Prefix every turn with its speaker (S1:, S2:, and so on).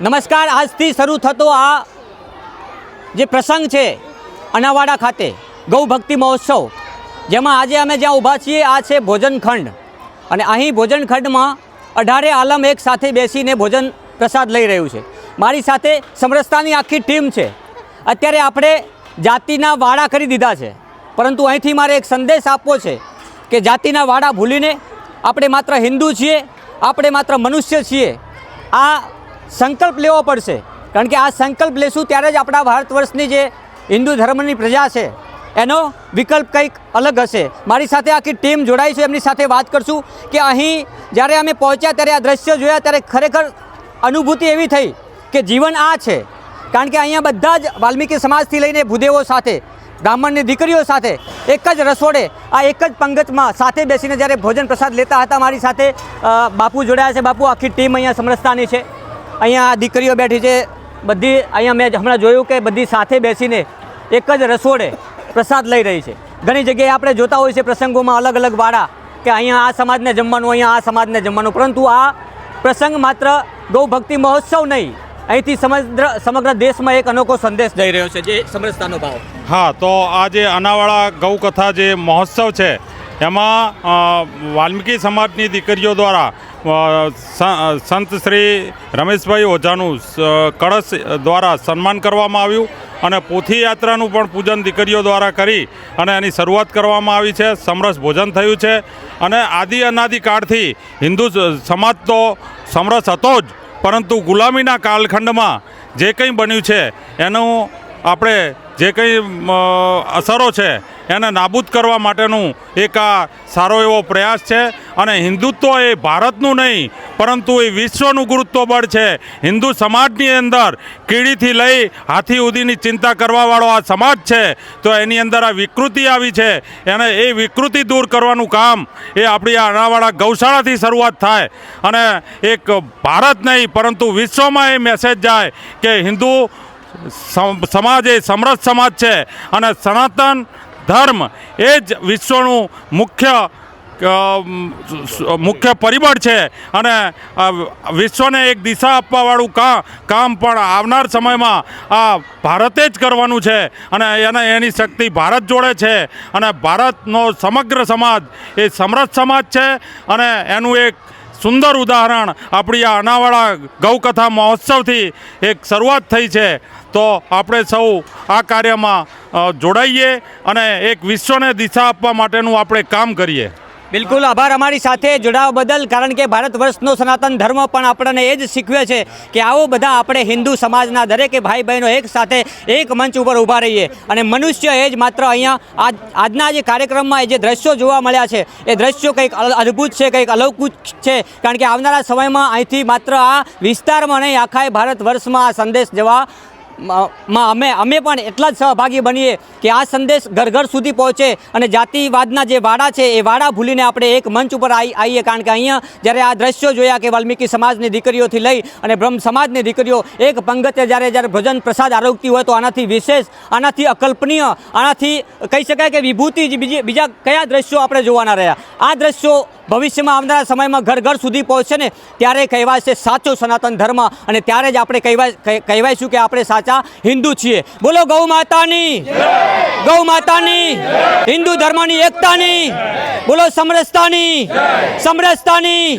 S1: નમસ્કાર, આજથી શરૂ થતો આ જે પ્રસંગ છે, અનાવાડા ખાતે ગૌ ભક્તિ મહોત્સવ, જેમાં આજે અમે જ્યાં ઊભા છીએ, આ છે ભોજનખંડ અને અહીં ભોજનખંડમાં અઢારે આલમ એક સાથે બેસીને ભોજન પ્રસાદ લઈ રહ્યું છે. મારી સાથે સમરસતાની આખી ટીમ છે. અત્યારે આપણે જાતિના વાડા કરી દીધા છે. પરંતુ અહીંથી મારે એક સંદેશ આપવો છે કે જાતિના વાડા ભૂલીને આપણે માત્ર હિન્દુ છીએ, આપણે માત્ર મનુષ્ય છીએ. આ સંકલ્પ લેવો પડશે. કારણ કે આ સંકલ્પ લેશું ત્યારે જ આપણા ભારત વર્ષની જે હિન્દુ ધર્મની પ્રજા છે, એનો વિકલ્પ કંઈક અલગ હશે. મારી સાથે આખી ટીમ જોડાઈ છે, એમની સાથે વાત કરશું કે અહીં જ્યારે અમે પહોંચ્યા ત્યારે આ દ્રશ્ય જોયા ત્યારે ખરેખર અનુભૂતિ એવી થઈ કે જીવન આ છે. કારણ કે અહીંયા બધા જ વાલ્મીકી સમાજથી લઈને ભૂદેવો સાથે, બ્રાહ્મણની દીકરીઓ સાથે, એક જ રસોડે, આ એક જ પંગતમાં સાથે બેસીને જ્યારે ભોજન પ્રસાદ લેતા હતા, મારી સાથે બાપુ જોડાયા છે. બાપુ, આખી ટીમ અહીંયા સમરસતાની છે. અહીંયા આ દીકરીઓ બેઠી છે. બધી અહીંયા મેં હમણાં જોયું કે બધી સાથે બેસીને એક જ રસોડે પ્રસાદ લઈ રહી છે. ઘણી જગ્યાએ આપણે જોતા હોઈએ છીએ પ્રસંગોમાં અલગ અલગ વાડા કે અહીંયા આ સમાજને જમવાનું, અહીંયા આ સમાજને જમવાનું. પરંતુ આ પ્રસંગ માત્ર ગૌ ભક્તિ મહોત્સવ નહીં, અહીંથી સમગ્ર સમગ્ર દેશમાં એક અનોખો સંદેશ જઈ રહ્યો છે. જે સમરસતાનો ભાવ.
S2: હા, તો આ જે અનાવાડા ગૌકથા જે મહોત્સવ છે એમાં વાલ્મીકી સમાજની દીકરીઓ દ્વારા સંત શ્રી રમેશભાઈ ઓઝાનું કળશ દ્વારા સન્માન કરવામાં આવ્યું અને પોથી યાત્રાનું પણ પૂજન દીકરીઓ દ્વારા કરી અને એની શરૂઆત કરવામાં આવી છે. સમરસ ભોજન થયું છે અને આદિ અનાદિકાળથી હિન્દુ સમાજ તો સમરસ હતો જ, પરંતુ ગુલામીના કાલખંડમાં જે કંઈ બન્યું છે એનું આપણે જે કંઈ અસરો છે એને નાબૂદ કરવા માટેનું એક આ સારો એવો પ્રયાસ છે. અને હિન્દુત્વ એ ભારતનું નહીં, પરંતુ એ વિશ્વનું ગુરુત્વ બળ છે. હિન્દુ સમાજની અંદર કીડીથી લઈ હાથી ઉદીની ચિંતા કરવાવાળો આ સમાજ છે. તો એની અંદર આ વિકૃતિ આવી છે. એને એ વિકૃતિ દૂર કરવાનું કામ એ આપણી આ અનાવાડા ગૌશાળાથી શરૂઆત થાય. અને એક ભારત નહીં, પરંતુ વિશ્વમાં એ મેસેજ જાય કે હિન્દુ સમ- સમાજ એ સમરસ સમાજ છે. અને સનાતન ધર્મ એ જ વિશ્વનું મુખ્ય મુખ્ય પરિબળ છે. અને વિશ્વને એક દિશા આપવાવાળું કા, કામ પણ આવનાર સમયમાં આ ભારતે જ કરવાનું છે. અને એને, એની શક્તિ ભારત જોડે છે. અને ભારતનો સમગ્ર સમાજ એ સમરસ સમાજ છે. અને એનું એક સુંદર ઉદાહરણ આપણી આ અનાવાળા ગૌકથા મહોત્સવથી એક શરૂઆત થઈ છે. તો આપણે સૌ આ કાર્યમાં જોડાઈએ અને એક વિશ્વને દિશા આપવા માટેનું આપણે કામ કરીએ.
S1: બિલકુલ આભાર અમારી સાથે જોડાવા બદલ, કારણ કે ભારત વર્ષનો સનાતન ધર્મ પણ આપણને એ જ શીખવે છે કે આવો બધા આપણે હિન્દુ સમાજના દરેકે ભાઈ બહેનો એક સાથે એક મંચ ઉપર ઊભા રહીએ. અને મનુષ્ય એ જ માત્ર અહીંયા આજ, આજના જે કાર્યક્રમમાં એ જે દ્રશ્યો જોવા મળ્યા છે, એ દ્રશ્યો કંઈક અદ્ભુત છે, કંઈક અલૌકિક છે, કારણ કે આવનારા સમયમાં અહીંથી માત્ર આ વિસ્તારમાં નહીં, આખા ભારત વર્ષમાં આ સંદેશ જવા માં અમે અમે પણ એટલા જ સહભાગી બનીએ કે આ સંદેશ ઘર ઘર સુધી પહોંચે અને જાતિવાદના જે વાડા છે, એ વાડા ભૂલીને આપણે એક મંચ ઉપર આવી આવીએ કારણ કે અહીંયા જ્યારે આ દ્રશ્યો જોયા કે વાલ્મીકી સમાજની દીકરીઓથી લઈ અને બ્રહ્મ સમાજની દીકરીઓ એક પંગતે જ્યારે જ્યારે ભજન પ્રસાદ આરોગતી હોય તો આનાથી વિશેષ, આનાથી અકલ્પનીય, આનાથી કહી શકાય કે વિભૂતિ બીજી બીજા કયા દ્રશ્યો આપણે જોવાના રહ્યા? આ દ્રશ્યો ભવિષ્યમાં આવનારા સમયમાં ઘર ઘર સુધી પહોંચશે ને ત્યારે કહેવાશે સાચો સનાતન ધર્મ અને ત્યારે જ આપણે કહેવાય કહે- કહેવાયશું કે આપણે સાચા હિન્દુ છીએ. બોલો ગૌ માતાની. ગૌ માતાની. હિન્દુ ધર્મની એકતાની. બોલો સમરસતાની. સમરસતાની.